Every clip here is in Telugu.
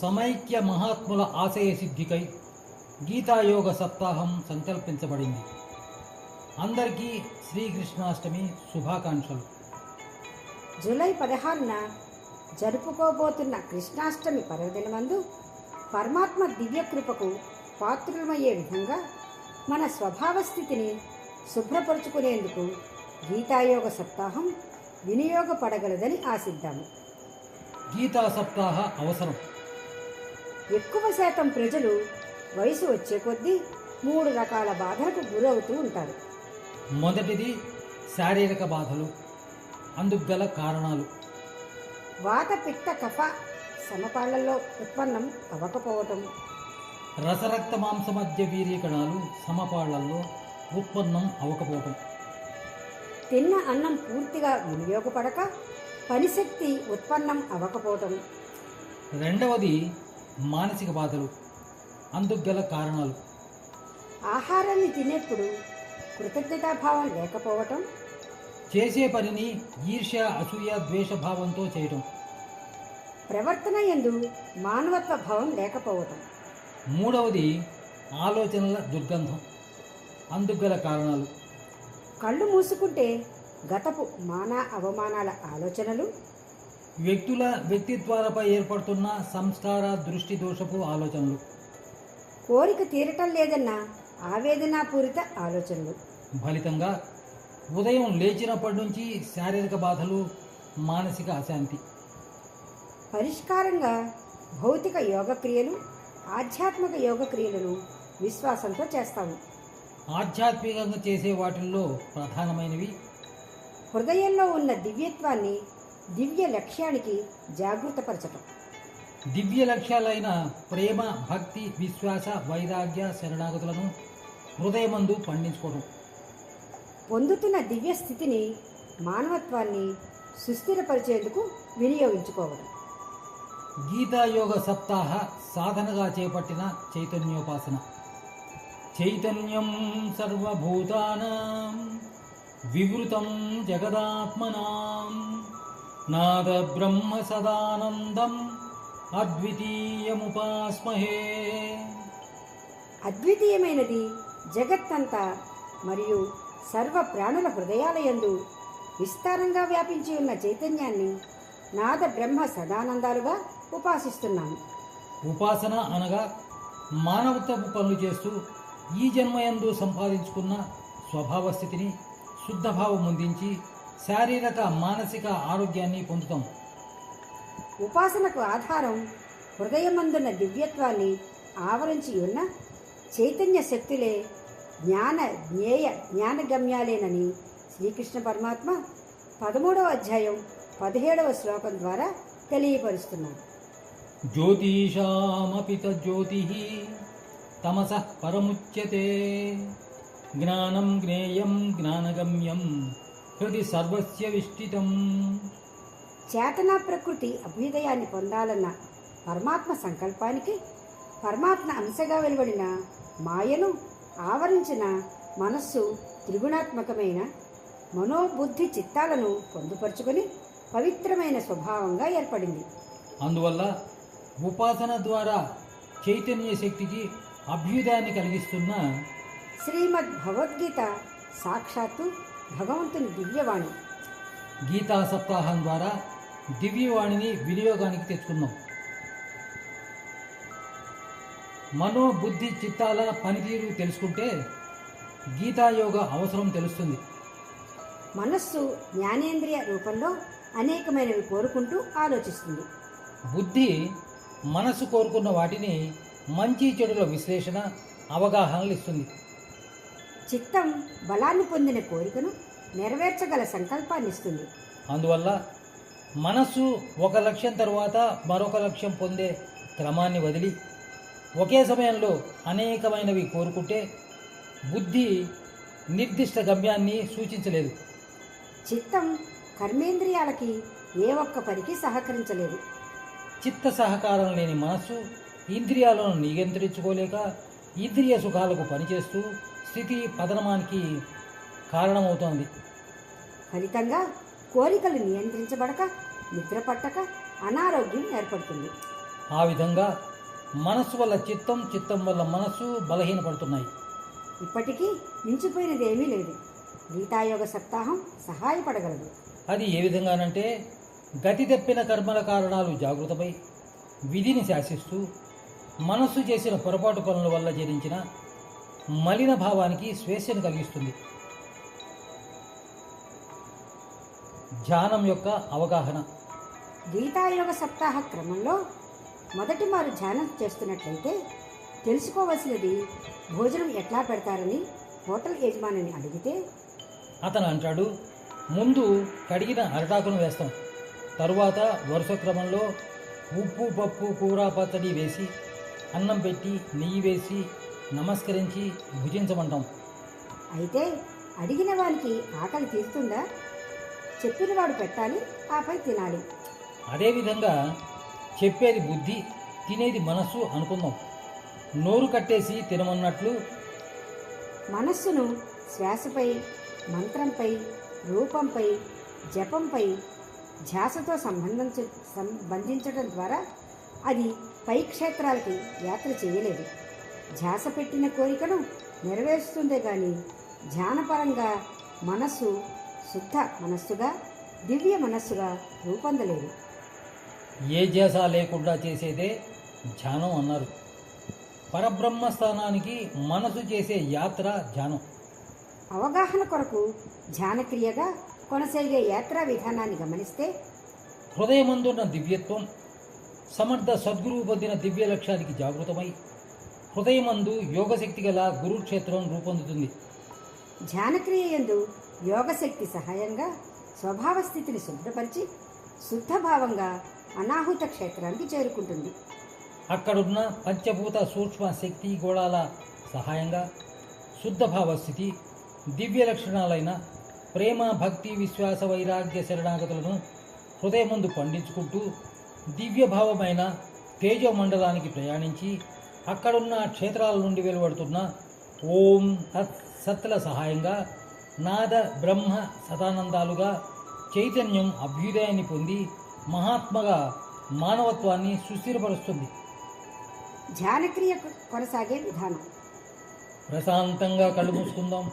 సమైక్య మహాత్ముల ఆశయ సిద్ధికై గీతాయోగ సప్తాహం సంకల్పించబడింది అందరికీ శ్రీకృష్ణాష్టమి శుభాకాంక్షలు. జూలై పదహారున జరుపుకోబోతున్న కృష్ణాష్టమి పర్వదినమందు పరమాత్మ దివ్య కృపకు పాత్రులమయ్యే విధంగా మన స్వభావ స్థితిని శుభ్రపరుచుకునేందుకు గీతాయోగ సప్తాహం వినియోగపడగలదని ఆశిద్దాము. గీతా సప్తాహ అవసరం. ఎక్కువ శాతం ప్రజలు వయసు వచ్చే కొద్దీ మూడు రకాల బాధలకు గురవుతూ ఉంటారు. మొదటిది శారీరక బాధలు అందుకు గల కారణాలు. వాత పిత్త కఫ సమపాళ్ళలో ఉత్పన్నం అవ్వకపోవటం. రసరక్త మాంస మధ్య వీర్యకణాలు సమపాళ్ళలో ఉత్పన్నం అవకపోవటం తిన్న అన్నం పూర్తిగా వినియోగపడక పనిశక్తి ఉత్పన్నం అవ్వకపోవటం. రెండవది మానసిక బాధలు అందుకు గల కారణాలు. ఆహారాన్ని తినేప్పుడు కృతజ్ఞతాభావం లేకపోవటం? చేసే పనిని ఈర్ష్య అసూయ ద్వేషభావంతో చేయటం. ప్రవర్తన ఎందు మానవత్వ భావం లేకపోవటం. మూడవది ఆలోచనల దుర్గంధం అందుకు గల కారణాలు. కళ్ళు మూసుకుంటే గతపు మాన అవమానాల ఆలోచనలు వ్యక్తుల వ్యక్తిత్వాలపై ఏర్పడుతున్న సంస్కార దృష్టి దోషపు ఆలోచనలు. కోరిక తీరటం లేదన్న ఆవేదనాపూరిత ఆలోచనలు. ఫలితంగా ఉదయం లేచినప్పటి నుంచి శారీరక బాధలు మానసిక అశాంతి. పరిష్కారంగా భౌతిక యోగక్రియలు ఆధ్యాత్మిక యోగక్రియలను విశ్వాసంతో చేస్తాము. ఆధ్యాత్మికంగా చేసే వాటిల్లో ప్రధానమైనవి హృదయంలో ఉన్న దివ్యత్వాన్ని దివ్య లక్ష్యానికి జాగృతపరచటం. దివ్య లక్ష్యాలైన ప్రేమ భక్తి విశ్వాస వైరాగ్య శరణాగతులను హృదయమందు పండించుకోవడం పొందుతున్న దివ్య స్థితిని మానవత్వాన్ని సుస్థిరపరిచేందుకు వినియోగించుకోవడం గీతాయోగ సప్తాహ సాధనగా చేపట్టిన చైతన్యోపాసన. చైతన్యం సర్వభూతానాం వివృతం జగదాత్మనాం. నాద బ్రహ్మ సదానందం అద్వితీయముపాస్మహే అద్వితీయమైనది జగత్తంతా మరియు సర్వ ప్రాణుల హృదయాలయందు విస్తారంగా వ్యాపించి ఉన్న చైతన్యాన్ని నాద బ్రహ్మ సదానందాలుగా ఉపాసిస్తున్నాము ఉపాసన అనగా మానవత్వపు పనులు చేస్తూ ఈ జన్మయందు సంపాదించుకున్న స్వభావ స్థితిని శుద్ధభావం ముందించి శారీరక మానసిక ఆరోగ్యాన్ని పొందుతాం. ఉపాసనకు ఆధారం హృదయమందున్న దివ్యత్వాన్ని ఆవరించి ఉన్న చైతన్య శక్తులే జ్ఞాన జ్ఞేయ జ్ఞానగమ్యాలేనని శ్రీకృష్ణ పరమాత్మ పదమూడవ అధ్యాయం పదిహేడవ శ్లోకం ద్వారా తెలియపరుస్తున్నారు జ్యోతిషామపి జ్యోతి తమస పరముచ్యతే. జ్ఞానం జ్ఞేయం జ్ఞానగమ్యం హృది సర్వస్య విష్టితం. చేతనా ప్రకృతి అభ్యుదయాన్ని పొందాలన్న పరమాత్మ సంకల్పానికి పరమాత్మ అంశగా వెలువడిన మాయను ఆవరించిన మనస్సు త్రిగుణాత్మకమైన మనోబుద్ధి చిత్తాలను పొందుపరుచుకొని పవిత్రమైన స్వభావంగా ఏర్పడింది. అందువల్ల ఉపాసన ద్వారా చైతన్య శక్తికి అభ్యుదయాన్ని కలిగిస్తున్న శ్రీమద్ భగవద్గీత సాక్షాత్తు భగవంతుని దివ్యవాణి. గీతా సప్తాహం ద్వారా దివ్యవాణిని వినియోగానికి తెచ్చుకున్నాం. మనో బుద్ధి చిత్తాల పనితీరు తెలుసుకుంటే గీతాయోగ అవసరం తెలుస్తుంది. మనస్సు జ్ఞానేంద్రియ రూపంలో అనేకమైనవి కోరుకుంటూ ఆలోచిస్తుంది. బుద్ధి మనసు కోరుకున్న వాటిని మంచి చెడుల విశ్లేషణ అవగాహనలు ఇస్తుంది. చిత్తం బలాన్ని పొందిన కోరికను నెరవేర్చగల సంకల్పాన్ని ఇస్తుంది. అందువల్ల మనస్సు ఒక లక్ష్యం తర్వాత మరొక లక్ష్యం పొందే క్రమాన్ని వదిలి ఒకే సమయంలో అనేకమైనవి కోరుకుంటే బుద్ధి నిర్దిష్ట గమ్యాన్ని సూచించలేదు. చిత్తం కర్మేంద్రియాలకి ఏ ఒక్క పనికి సహకరించలేదు. చిత్త సహకారం లేని మనస్సు ఇంద్రియాలను నియంత్రించుకోలేక ఇంద్రియ సుఖాలకు పనిచేస్తూ స్థితి పతనమానికి కారణమవుతోంది. ఫలితంగా కోరికలు నియంత్రించబడక నిద్ర పట్టక అనారోగ్యం ఏర్పడుతుంది. ఆ విధంగా మనస్సు వల్ల చిత్తం చిత్తం వల్ల మనస్సు బలహీనపడుతున్నాయి. ఇప్పటికీ మించిపోయినది ఏమీ లేదు. గీతాయోగ సప్తాహం సహాయపడగలదు. అది ఏ విధంగానంటే గతి తప్పిన కర్మల కారణాలు జాగృతమై విధిని శాసిస్తూ మనస్సు చేసిన పొరపాటు పనుల వల్ల జరించిన మలిన భావానికి స్వేచ్ఛను కలిగిస్తుంది. ధ్యానం యొక్క అవగాహన. గీతాయోగ సప్తాహ క్రమంలో మొదటి మారు ధ్యానం చేస్తున్నట్లయితే తెలుసుకోవలసినది భోజనం ఎట్లా పెడతారని హోటల్ యజమానిని అడిగితే అతను అంటాడు ముందు కడిగిన అరటాకును వేస్తాం. తరువాత వరుస క్రమంలో ఉప్పు పప్పు కూర పచ్చడి వేసి అన్నం పెట్టి నెయ్యి వేసి నమస్కరించి భుజించమంటాం. అయితే అడిగిన వానికి ఆకలి తీరుతుందా చెప్పిన వాడు పెట్టాలి ఆపై తినాలి. అదేవిధంగా చెప్పేది బుద్ధి తినేది మనస్సు అనుకుందాం. నోరు కట్టేసి తినమన్నట్లు. మనస్సును శ్వాసపై మంత్రంపై రూపంపై జపంపై ధ్యాసతో సంబంధించ సంబంధించడం ద్వారా అది పై క్షేత్రాలకి యాత్ర చేయలేదు. ధ్యాస పెట్టిన కోరికను నెరవేరుస్తుందే కానీ ధ్యానపరంగా మనస్సు శుద్ధ మనస్సుగా దివ్య మనస్సుగా రూపొందలేదు. ఏ ధ్యాస లేకుండా చేసేదే ధ్యానం అన్నారు. పరబ్రహ్మ స్థానానికి మనసు చేసే యాత్ర ధ్యానం. అవగాహన కొరకు ధ్యానక్రియగా కొనసాగే యాత్రా విధానాన్ని గమనిస్తే హృదయమందున్న దివ్యత్వం సమర్థ సద్గురువు పొందిన దివ్య లక్ష్యానికి జాగృతమై హృదయమందు యోగశక్తి గల గురుక్షేత్రం రూపొందుతుంది. ధ్యానక్రియ యందు యోగశక్తి సహాయంగా స్వభావ స్థితిని శుభ్రపరిచి శుద్ధభావంగా అనాహుత క్షేత్రానికి చేరుకుంటుంది. అక్కడున్న పంచభూత సూక్ష్మ శక్తి గోళాల సహాయంగా శుద్ధభావ స్థితి దివ్య లక్షణాలైన ప్రేమ భక్తి విశ్వాస వైరాగ్య శరణాగతులను హృదయముందు పండించుకుంటూ దివ్యభావమైన తేజో మండలానికి ప్రయాణించి అక్కడున్న క్షేత్రాల నుండి వెలువడుతున్న ఓం తత్ సత్ల సహాయంగా నాద బ్రహ్మ సదానందాలుగా చైతన్యం అభ్యుదయాన్ని పొంది మహాత్మగా మానవత్వాన్ని సుస్థిరపరుస్తుంది. ధ్యానక్రియ కొనసాగే విధానం. ప్రశాంతంగా కళ్ళు మూసుకుందాం.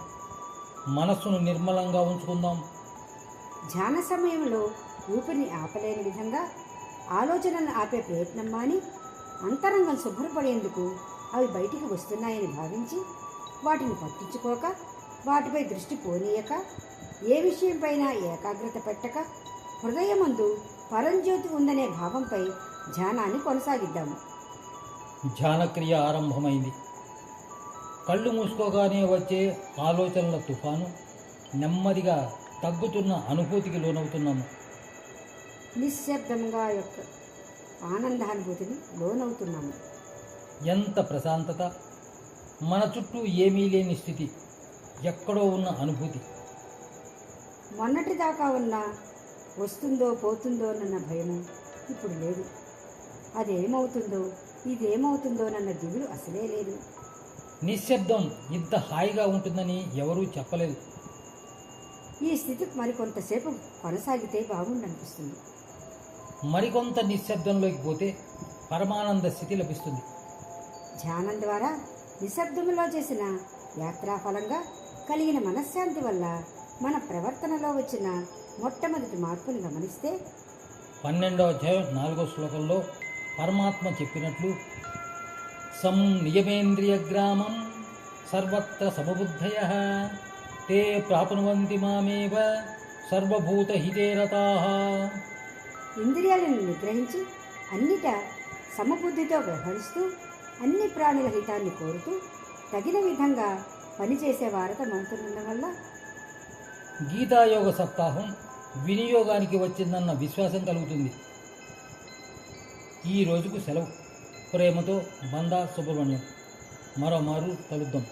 మనస్సును నిర్మలంగా ఉంచుకుందాం. ధ్యాన సమయంలో ఊపిరిని ఆపలేని విధంగా ఆలోచనలను ఆపే ప్రయత్నం మాని అంతరంగం శుభ్రపడేందుకు అవి బయటికి వస్తున్నాయని భావించి వాటిని పట్టించుకోక వాటిపై దృష్టి పోనీయక ఏ విషయంపైన ఏకాగ్రత పెట్టక హృదయమందు పరంజ్యోతి ఉందనే భావంపై ధ్యానాన్ని కొనసాగిద్దాము. ధ్యానక్రియ ఆరంభమైంది. కళ్ళు మూసుకోగానే వచ్చే ఆలోచనల తుఫాను నెమ్మదిగా తగ్గుతున్న అనుభూతికి లోనవుతున్నాము. నిశ్శబ్దంగా యొక్క ఆనందానుభూతిని లోనవుతున్నాము. ఎంత ప్రశాంతత! మన చుట్టూ ఏమీ లేని స్థితి ఎక్కడో ఉన్న అనుభూతి. మొన్నటిదాకా ఉన్న వస్తుందో పోతుందోనన్న భయము ఇప్పుడు లేదు. అదేమవుతుందో ఇదేమవుతుందోనన్న దిగులు అసలే లేదు. నిశ్శబ్దం ఇంత హాయిగా ఉంటుందని ఎవరూ చెప్పలేదు. ఈ స్థితి మరికొంతసేపు కొనసాగితే బాగుండనిపిస్తుంది. మరికొంత నిశ్శబ్దంలోకి పోతే పరమానంద స్థితి లభిస్తుంది. ధ్యానం ద్వారా నిశ్శబ్దములో చేసిన యాత్రా ఫలంగా కలిగిన మనశ్శాంతి వల్ల మన ప్రవర్తనలో వచ్చిన మొట్టమొదటి మార్పుని గమనిస్తే పన్నెండవ అధ్యాయం నాలుగో శ్లోకంలో పరమాత్మ చెప్పినట్లు సం నియమేంద్రియ గ్రామం సర్వత్ర సమబుద్ధయ తే ప్రాప్నువంతి మామేవ సర్వభూత హితే ఇంద్రియాలను నిగ్రహించి అన్నిట సమబుద్ధితో వ్యవహరిస్తూ అన్ని ప్రాణుల హితాన్ని కోరుతూ తగిన విధంగా పనిచేసే వారత మంతులుండడం వల్ల? గీతాయోగ సప్తాహం వినియోగానికి వచ్చిందన్న విశ్వాసం కలుగుతుంది. ఈ రోజుకు సెలవు. ప్రేమతో బందా సుబ్రహ్మణ్యం. మరోమారు కలుద్దాం